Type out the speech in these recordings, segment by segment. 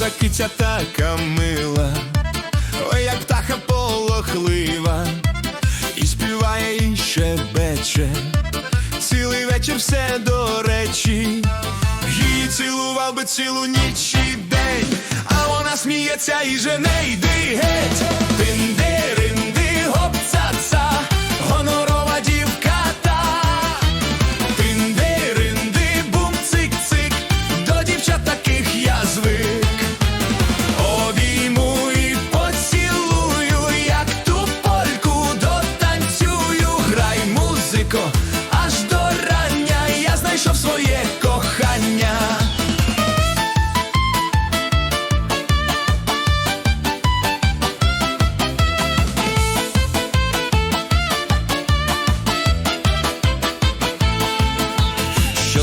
сміється така мила, ой, як птаха полохлива, і співає, і щебече, цілий вечір все до речі, її цілував би цілу ніч і день, а вона сміється і жене йди геть.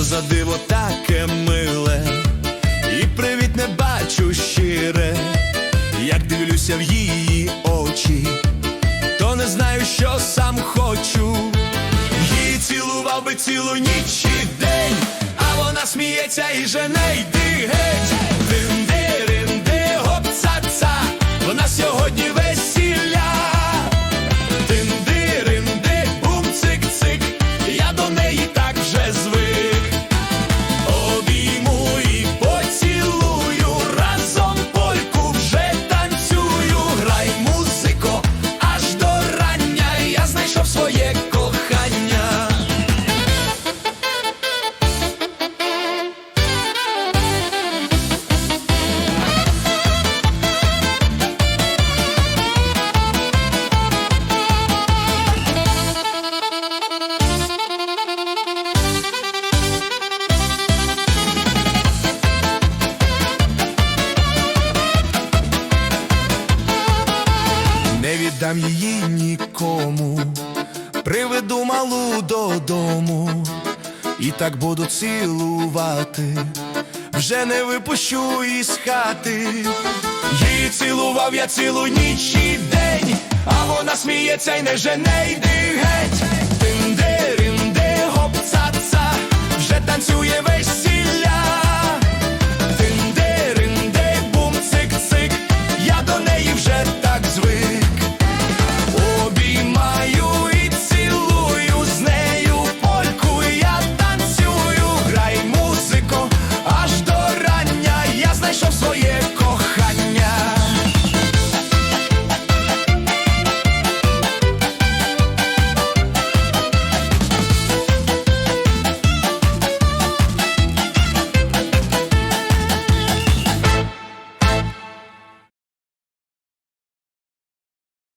За диво таке миле, і привіт не бачу щире, як дивлюся в її очі, то не знаю, що сам хочу. Її цілував би цілу ніч і день, а вона сміється і жене йди геть. Віддам її нікому, приведу малу додому, і так буду цілувати, вже не випущу із хати. Її цілував я цілу ніч і день, а вона сміється й не жене йди геть. Тинди-ринди, гоп-ца-ца, вже танцює весь